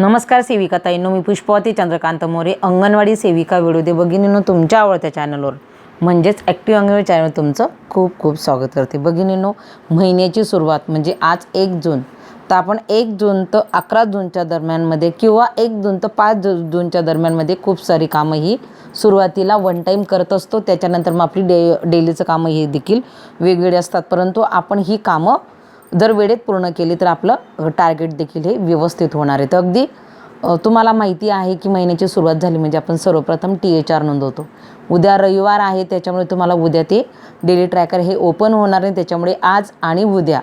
नमस्कार सेविका ताईंनो मी पुष्पवती चंद्रकांत मोरे अंगणवाडी सेविका विडोदे भगिनींनो तुमच्या आवडत्या चॅनलवर म्हणजेच ॲक्टिव्ह अंगणवाडी चॅनल तुमचं खूप खूप स्वागत करते. भगिनींनो महिन्याची सुरुवात म्हणजे आज एक जून. तर आपण एक जून तर अकरा जूनच्या दरम्यानमध्ये किंवा एक जून तर पाच जूनच्या दरम्यानमध्ये खूप सारी कामं ही सुरुवातीला वन टाईम करत असतो. त्याच्यानंतर मग आपली डे डेलीचं कामं हे देखील वेगवेगळी असतात. परंतु आपण ही कामं जर वेळेत पूर्ण केली तर आपलं टार्गेट देखील हे व्यवस्थित होणार आहे. तर अगदी तुम्हाला माहिती आहे की महिन्याची सुरुवात झाली म्हणजे आपण सर्वप्रथम टी एच आर नोंदवतो. उद्या रविवार आहे त्याच्यामुळे तुम्हाला उद्या ते डेली ट्रॅकर हे ओपन होणार आहे त्याच्यामुळे आज आणि उद्या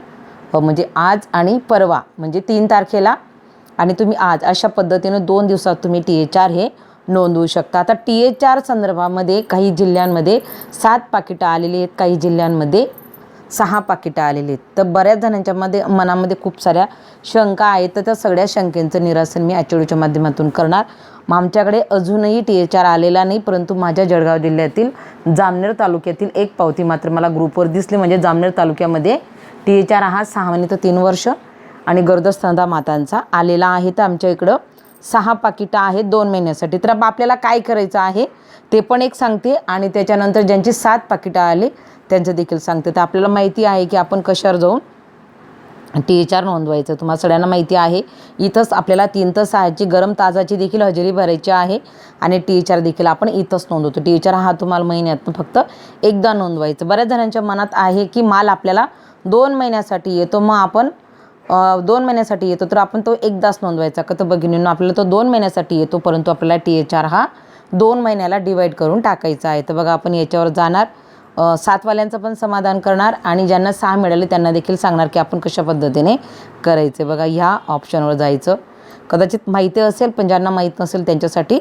म्हणजे आज आणि परवा म्हणजे तीन तारखेला आणि तुम्ही आज अशा पद्धतीनं दोन दिवसात तुम्ही टी एच आर हे नोंदवू शकता. आता टी एच आर संदर्भामध्ये काही जिल्ह्यांमध्ये सात पाकिटं आलेली आहेत. काही जिल्ह्यांमध्ये सहा पाकिटं आलेली आहेत. तर बऱ्याच जणांच्यामध्ये मनामध्ये खूप साऱ्या शंका आहेत. तर त्या सगळ्या शंकेचं निरासन मी आचोडीच्या माध्यमातून करणार. मग आमच्याकडे अजूनही टी एच आर आलेला नाही परंतु माझ्या जळगाव जिल्ह्यातील जामनेर तालुक्यातील एक पावती मात्र मला ग्रुपवर दिसली. म्हणजे जामनेर तालुक्यामध्ये टी एच आर हा सहा महिने तर तीन वर्ष आणि गर्दस्तनदा मातांचा आलेला आहे. तर आमच्या इकडं सहा पाकिटं आहेत दोन महिन्यासाठी. तर आपल्याला काय करायचं आहे? ते पण एक सांगते. आणि त्याच्यानंतर ज्यांची सात पाकिटं आले त्यांचं देखील सांगते. तर आपल्याला माहिती आहे की आपण कशावर जाऊन टी एच आर नोंदवायचं. तुम्हाला सगळ्यांना माहिती आहे. इथंच आपल्याला तीन तर सहाची गरम ताजाची देखील हजेरी भरायची आहे. आणि टी एच आर देखील आपण इथंच नोंदवतो. टी एच आर हा तुम्हाला महिन्यातून फक्त एकदा नोंदवायचं. बऱ्याच जणांच्या मनात आहे की माल आपल्याला दोन महिन्यासाठी येतो. मग आपण दोन महिन्यासाठी येतो. तर आपण तो एकदाच नोंदवायचा. का तर भगिनींनो आपल्याला तो दोन महिन्यासाठी येतो. परंतु आपल्याला टी एच आर हा दोन महिन्याला डिवाईड करून टाकायचं आहे. तर बघा आपण याच्यावर जाणार. सातवाल्यांचं पण समाधान करणार आणि ज्यांना सहा मिळाले त्यांना देखील सांगणार की आपण कशा पद्धतीने करायचे. बघा ह्या ऑप्शनवर जायचं. कदाचित माहिती असेल पण ज्यांना माहीत नसेल त्यांच्यासाठी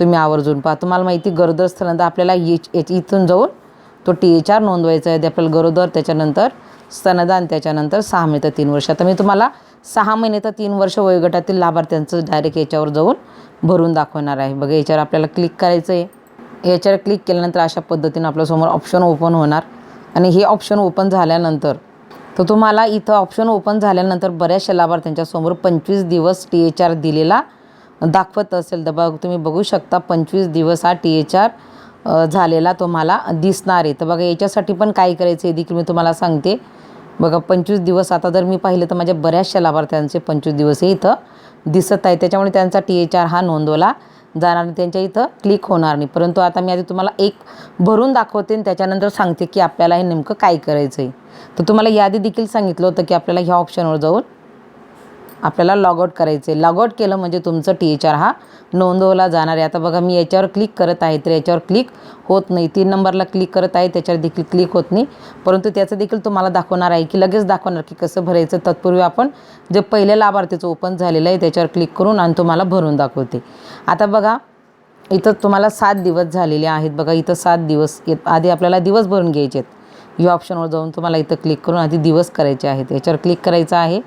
तुम्ही आवर्जून पहा. तुम्हाला माहिती गरोदर स्थलांतर आपल्याला इथून जाऊन तो टी एच आर नोंदवायचा आहे. ते आपल्याला गरोदर त्याच्यानंतर स्तनदान त्याच्यानंतर सहा महिने तर तीन वर्ष. आता मी तुम्हाला सहा महिने तर तीन वर्ष वयोगटातील लाभार्थ्यांचं डायरेक्ट याच्यावर जाऊन भरून दाखवणार आहे. बघा याच्यावर आपल्याला क्लिक करायचं आहे याच्यावर क्लिक केल्यानंतर अशा पद्धतीनं आपल्यासमोर ऑप्शन ओपन होणार. आणि हे ऑप्शन ओपन झाल्यानंतर तर तुम्हाला इथं ऑप्शन ओपन झाल्यानंतर बऱ्याचशा लाभार्थ्यांच्या समोर पंचवीस दिवस टी एच आर दिलेला दाखवत असेल. तर बघ तुम्ही बघू शकता पंचवीस दिवस हा टी एच आर झालेला तुम्हाला दिसणार आहे. तर बघा याच्यासाठी पण काय करायचं हे देखील मी तुम्हाला सांगते. बघा पंचवीस दिवस आता जर मी पाहिलं तर माझ्या बऱ्याचशा लाभार्थ्यांचे पंचवीस दिवस हे इथं दिसत आहे त्याच्यामुळे त्यांचा टी एच आर हा नोंदवला जाणार नाही. त्यांच्या इथं क्लिक होणार नाही. परंतु आता मी आधी तुम्हाला एक भरून दाखवते आणि त्याच्यानंतर सांगते की आपल्याला हे नेमकं काय करायचं आहे तर तुम्हाला यादी देखील सांगितलं होतं की आपल्याला ह्या ऑप्शनवर जाऊन आपल्याला लॉगआउट करायचं आहे लॉगआउट केलं म्हणजे तुमचं टी एच आर हा नोंदवला जाणार आहे. आता बघा मी याच्यावर क्लिक करत आहे तर याच्यावर क्लिक होत नाही. तीन नंबरला क्लिक करत आहे त्याच्यावर देखील क्लिक होत नाही. परंतु त्याचं देखील तुम्हाला दाखवणार आहे की लगेच दाखवणार की कसं भरायचं. तत्पूर्वी आपण जे पहिल्या लाभार्थीचं ओपन झालेलं आहे त्याच्यावर क्लिक करून आणि तुम्हाला भरून दाखवते. आता बघा इथं तुम्हाला सात दिवस झालेले आहेत. बघा इथं सात दिवस येत आधी आपल्याला दिवस भरून घ्यायचे आहेत. या ऑप्शनवर जाऊन तुम्हाला इथं क्लिक करून आधी दिवस करायचे आहेत. याच्यावर क्लिक करायचं आहे.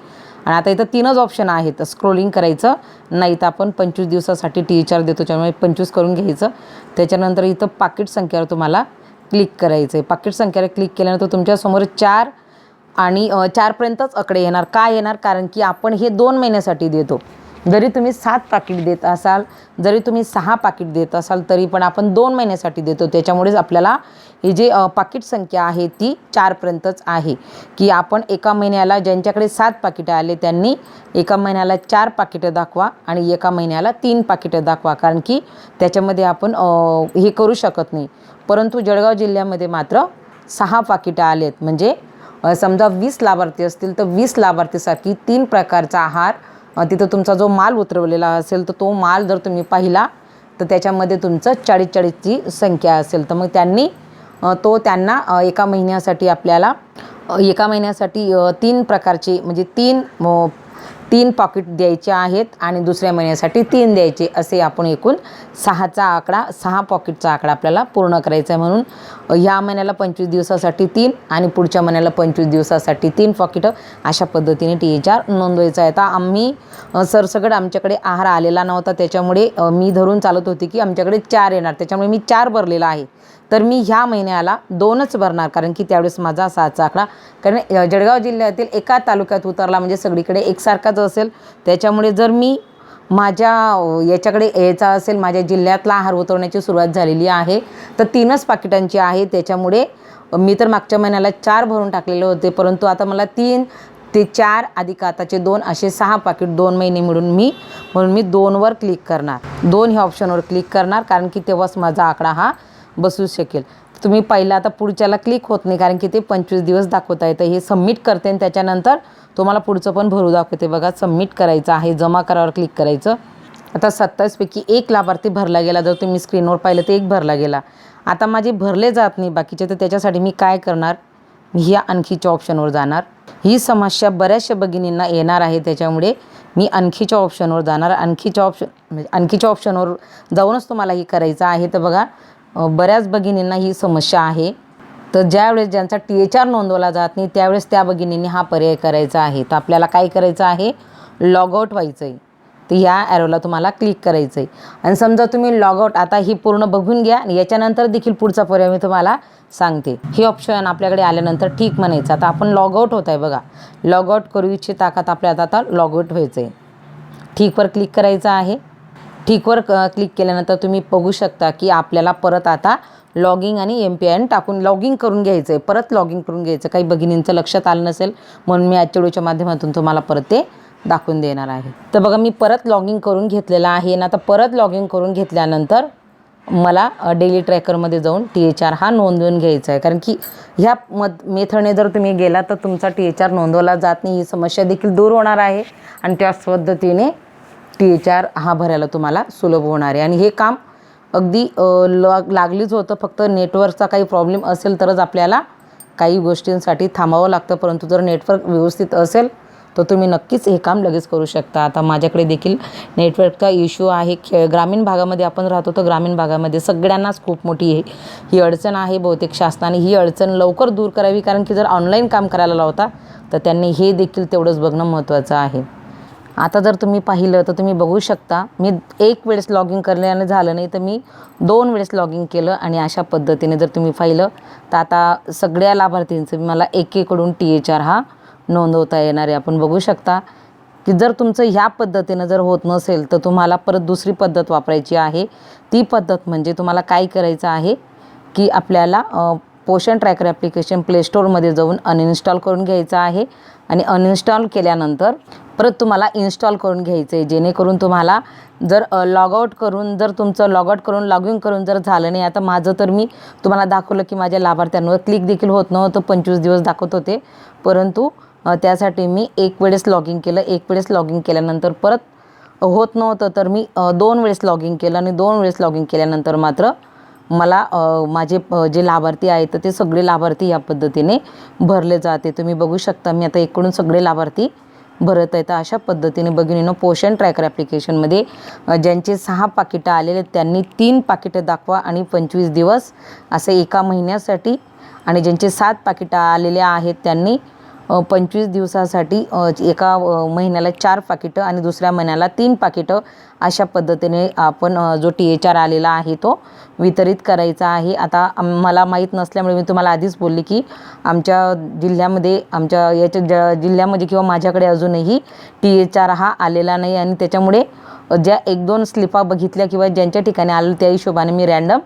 आणि आता इथं तीनच ऑप्शन आहेत. स्क्रोलिंग करायचं नाही तर आपण पंचवीस दिवसासाठी टी एच देतो त्यामुळे पंचवीस करून घ्यायचं. त्याच्यानंतर इथं पाकिट संख्येवर तुम्हाला क्लिक करायचं आहे पाकिट संख्येवर क्लिक केल्यानंतर तुमच्यासमोर चार आणि चारपर्यंतच आकडे येणार. का येणार? कारण की आपण हे दोन महिन्यासाठी देतो. जरी तुम्ही सात पाकिट देत असाल जरी तुम्ही सहा पाकिट देत असाल तरी पण आपण दोन महिन्यासाठी देतो. त्याच्यामुळेच आपल्याला ही जी पाकिट संख्या आहे ती चारपर्यंतच आहे. की आपण एका महिन्याला ज्यांच्याकडे सात पाकिटं आले त्यांनी एका महिन्याला चार पाकिटं दाखवा आणि एका महिन्याला तीन पाकिटं दाखवा. कारण की त्याच्यामध्ये आपण हे करू शकत नाही. परंतु जळगाव जिल्ह्यामध्ये मात्र सहा पाकिटं आलेत. म्हणजे समजा वीस लाभार्थी असतील तर वीस लाभार्थीसाठी तीन प्रकारचा आहार तिथं तुमचा जो माल उतरवलेला असेल तर तो माल जर तुम्ही पाहिला तर त्याच्यामध्ये तुमचं चाळीस चाळीसची संख्या असेल. तर मग त्यांनी तो त्यांना एका महिन्यासाठी आपल्याला एका महिन्यासाठी तीन प्रकारचे म्हणजे तीन तीन पॉकेट द्यायचे आहेत आणि दुसऱ्या महिन्यासाठी तीन द्यायचे असे आपण एकूण सहाचा आकडा सहा पॉकेटचा आकडा आपल्याला पूर्ण करायचा आहे म्हणून ह्या महिन्याला पंचवीस दिवसासाठी तीन आणि पुढच्या महिन्याला पंचवीस दिवसासाठी तीन पॉकिटं अशा पद्धतीने टी एच आर नोंदवायचं आहे. आता आम्ही सरसगड सरसकट आमच्याकडे आहार आलेला नव्हता त्याच्यामुळे मी धरून चालत होती की आमच्याकडे चार येणार त्याच्यामुळे मी चार भरलेला आहे. तर मी ह्या महिन्याला दोनच भरणार कारण की त्यावेळेस माझा साचा आकडा कारण जळगाव जिल्ह्यातील एका तालुक्यात उतरला म्हणजे सगळीकडे एकसारखाच असेल. त्याच्यामुळे जर मी माझ्या याच्याकडे यायचा असेल माझ्या जिल्ह्यातला आहार उतरवण्याची सुरुवात झालेली आहे. तर तीनच पाकिटांची आहे. त्याच्यामुळे मी तर मागच्या महिन्याला चार भरून टाकलेले होते. परंतु आता मला तीन ते चार अधिक आताचे दोन असे सहा पाकिट दोन महिने मिळून मी म्हणून मी दोनवर क्लिक करणार. दोन ह्या ऑप्शनवर क्लिक करणार कारण की तेव्हाच माझा आकडा हा बसू शकेल. तुम्ही पहिला आता पुढच्याला क्लिक होत नाही कारण की ते पंचवीस दिवस दाखवता येतं. हे सबमिट करते आणि त्याच्यानंतर तुम्हाला पुढचं पण भरू दाखवते. बघा सबमिट करायचं आहे जमा करावर क्लिक करायचं. आता सत्तावीसपैकी एक लाभार्थी भरला गेला. जर तुम्ही स्क्रीनवर पाहिलं तर एक भरला गेला. आता माझे भरले जात नाही बाकीचे तर त्याच्यासाठी मी काय करणार? मी ह्या आणखीच्या ऑप्शनवर जाणार. ही समस्या बऱ्याचशा भगिनींना येणार आहे. त्याच्यामुळे मी आणखीच्या ऑप्शनवर जाणार. आणखीच्या ऑप्शन म्हणजे आणखीच्या ऑप्शनवर जाऊनच तुम्हाला हे करायचं आहे. तर बघा बऱ्याच भगिनींना ही समस्या आहे. तर ज्यावेळेस ज्यांचा टी एच आर नोंदवला जात नाही त्यावेळेस त्या भगिनींनी हा पर्याय करायचा आहे. तर आपल्याला काय करायचं आहे? लॉगआउट व्हायचं आहे तर ह्या ॲरोला तुम्हाला क्लिक करायचं आहे आणि समजा तुम्ही लॉगआउट आता ही पूर्ण बघून घ्या आणि याच्यानंतर देखील पुढचा पर्याय मी तुम्हाला सांगते. हे ऑप्शन आपल्याकडे आल्यानंतर ठीक म्हणायचं. आता आपण लॉगआउट होत आहे बघा. लॉगआउट करू इच्छित ताकद आपल्याला आता लॉगआउट व्हायचं आहे ठीकवर क्लिक करायचं आहे. ठीकवर क क्लिक केल्यानंतर तुम्ही बघू शकता की आपल्याला परत आता लॉगिंग आणि एम पी आय टाकून लॉगिंग करून घ्यायचं आहे परत लॉगिंग करून घ्यायचं. काही भगिनींचं लक्षात आलं नसेल म्हणून मी आजच्या व्हिडिओच्या माध्यमातून तुम्हाला परत ते दाखवून देणार आहे. तर बघा मी परत लॉगिंग करून घेतलेलं आहे. आणि आता परत लॉगिंग करून घेतल्यानंतर मला डेली ट्रॅकरमध्ये जाऊन टी एच आर हा नोंदवून घ्यायचा आहे कारण की ह्या मद मेथडने जर तुम्ही गेला तर तुमचा टी एच आर नोंदवला जात नाही. ही समस्या देखील दूर होणार आहे. आणि त्याच पद्धतीने टी एच आर हा भरायला तुम्हाला सुलभ होणार आहे. आणि हे काम अगदी लाग लागलीच होतं. फक्त नेटवर्कचा काही प्रॉब्लेम असेल तरच आपल्याला काही गोष्टींसाठी थांबावं लागतं. परंतु जर नेटवर्क व्यवस्थित असेल तर तुम्ही नक्कीच हे काम लगेच करू शकता. आता माझ्याकडे देखील नेटवर्कचा इश्यू आहे. खे ग्रामीण भागामध्ये आपण राहतो तर ग्रामीण भागामध्ये सगळ्यांनाच खूप मोठी आहे ही अडचण आहे बहुतेक शासनाने. ही अडचण लवकर दूर करावी. कारण की जर ऑनलाईन काम करायला लावता तर त्यांनी हे देखील तेवढंच बघणं महत्त्वाचं आहे. आता जर तुम्ही पाहिलं तर तुम्ही बघू शकता मी एक वेळेस लॉगिंग करण्याने झालं नाही तर मी दोन वेळेस लॉगिंग केलं आणि अशा पद्धतीने जर तुम्ही पाहिलं तर आता सगळ्या लाभार्थींचं मला एकेकडून टी एच आर हा नोंदवता येणार आहे. आपण बघू शकता की जर तुमचं ह्या पद्धतीनं जर होत नसेल तर तुम्हाला परत दुसरी पद्धत वापरायची आहे. ती पद्धत म्हणजे तुम्हाला काय करायचं आहे की आपल्याला पोषण ट्रॅकर ॲप्लिकेशन प्लेस्टोरमध्ये जाऊन अनइन्स्टॉल करून घ्यायचं आहे. आणि अनइन्स्टॉल केल्यानंतर परत तुम्हाला इन्स्टॉल करून घ्यायचं आहे जेणेकरून तुम्हाला जर लॉगआउट करून जर तुमचं लॉगआउट करून लॉग इन करून जर झालं नाही आता माझं तर मी तुम्हाला दाखवलं की माझ्या लाभार्थ्यांवर क्लिक देखील होत नव्हतं. पंचवीस दिवस दाखवत होते. परंतु त्यासाठी मी एक वेळेस लॉगिंग केलं. एक वेळेस लॉगिंग केल्यानंतर परत होत नव्हतं. तर मी दोन वेळेस लॉगिंग केलं आणि दोन वेळेस लॉगिंग केल्यानंतर मात्र मला माझे जे लाभार्थी आहेत तर ते सगळे लाभार्थी या पद्धतीने भरले जाते. तुम्ही बघू शकता मी आता एकूण सगळे लाभार्थी भरत आहेत. तर अशा पद्धतीने भगिनीनं पोषण ट्रॅकर ॲप्लिकेशनमध्ये ज्यांचे सहा पाकिटं आलेले आहेत, त्यांनी तीन पाकिटं दाखवा आणि पंचवीस दिवस असे एका महिन्यासाठी आणि ज्यांचे सात पाकिटं आलेले आहेत त्यांनी पंचवीस दिवसासाठी एका महिन्याला चार पाकिटं आणि दुसऱ्या महिन्याला तीन पाकिटं अशा पद्धतीने आपण जो टी एच आर आलेला आहे तो वितरित करायचा आहे. आता मला माहीत नसल्यामुळे मी तुम्हाला आधीच बोलली की आमच्या जिल्ह्यामध्ये आमच्या याच्या ज जिल्ह्यामध्ये किंवा माझ्याकडे अजूनही टी एच आर हा आलेला नाही आणि त्याच्यामुळे ज्या एक दोन स्लिपा बघितल्या किंवा ज्यांच्या ठिकाणी आलं त्या हिशोबाने मी रॅन्डम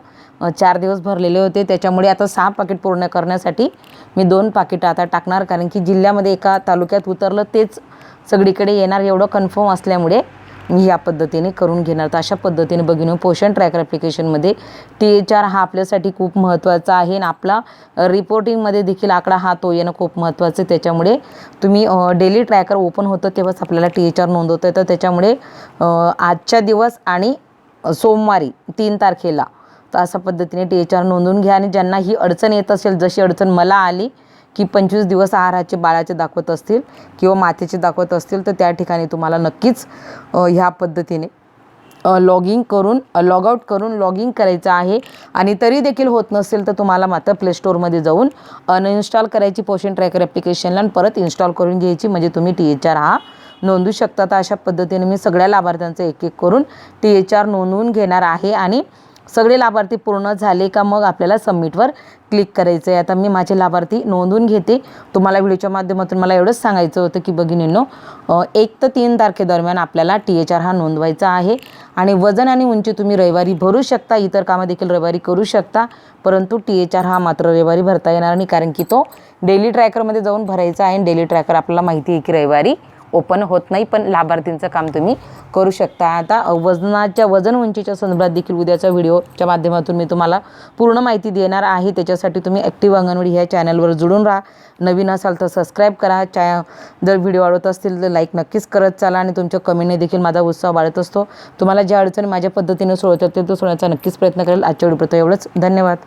चार दिवस भरलेले होते. त्याच्यामुळे आता सहा पाकिट पूर्ण करण्यासाठी मी दोन पाकिटं आता टाकणार. कारण की जिल्ह्यामध्ये एका तालुक्यात उतरलं तेच सगळीकडे येणार एवढं कन्फर्म असल्यामुळे मी या पद्धतीने करून घेणार. तर अशा पद्धतीने बघून पोषण ट्रॅकर ॲप्लिकेशनमध्ये टी एच आर हा आपल्यासाठी खूप महत्त्वाचा आहे. आणि आपला रिपोर्टिंगमध्ये देखील आकडा हा तो येणं खूप महत्त्वाचं आहे. त्याच्यामुळे तुम्ही डेली ट्रॅकर ओपन होतं तेव्हाच आपल्याला टी एच आर नोंदवतं तर त्याच्यामुळे आजच्या दिवस आणि सोमवारी तीन तारखेला तर अशा पद्धतीने टी एच आर नोंदवून घ्या आणि ज्यांना ही अडचण येत असेल जशी अडचण मला आली की पंचवीस दिवस आहाराचे बाळाचे दाखवत असतील किंवा मातेचे दाखवत असतील तर त्या ठिकाणी तुम्हाला नक्कीच ह्या पद्धतीने लॉगिंग करून लॉग आऊट करून लॉगिंग करायचं आहे. आणि तरी देखील होत नसेल तर तुम्हाला मात्र प्ले स्टोअरमध्ये जाऊन अनइन्स्टॉल करायची पोषण ट्रॅकर ॲप्लिकेशनला आणि परत इन्स्टॉल करून घ्यायची. म्हणजे तुम्ही टी एच आर हा नोंदवू शकता. तर अशा पद्धतीने मी सगळ्या लाभार्थ्यांचं एक एक करून टी एच आर नोंदवून घेणार आहे. आणि सगळे लाभार्थी पूर्ण झाले का मग आपल्याला सबमिटवर क्लिक करायचं आहे आता मी माझे लाभार्थी नोंदवून घेते. तुम्हाला व्हिडिओच्या माध्यमातून मला एवढंच सांगायचं होतं की भगिनींनो एक ते तीन तारखेदरम्यान आपल्याला टी एच आर हा नोंदवायचा आहे. आणि वजन आणि उंची तुम्ही रविवारी भरू शकता. इतर कामं देखील रविवारी करू शकता. परंतु टी एच आर हा मात्र रविवारी भरता येणार नाही. कारण की तो डेली ट्रॅकरमध्ये जाऊन भरायचा आहे. आणि डेली ट्रॅकर आपल्याला माहिती आहे की रविवारी ओपन होत नाही पण लाभार्थींचं काम तुम्ही करू शकता. आता वजनाच्या वजन उंचीच्या संदर्भात देखील उद्याच्या व्हिडिओच्या माध्यमातून मी तुम्हाला पूर्ण माहिती देणार आहे. त्याच्यासाठी तुम्ही ॲक्टिव्ह अंगणवाडी ह्या चॅनलवर जुळून राहा. नवीन असाल तर सबस्क्राईब करा. चॅ जर व्हिडिओ आवडत असतील तर लाईक नक्कीच करत चाला आणि तुमच्या कमेंटने देखील माझा उत्साह वाढत असतो. तुम्हाला ज्या अडचणी माझ्या पद्धतीने सोडवतात ते तो सोडण्याचा नक्कीच प्रयत्न करेल. आजच्या व्हिडिओ एवढंच. धन्यवाद.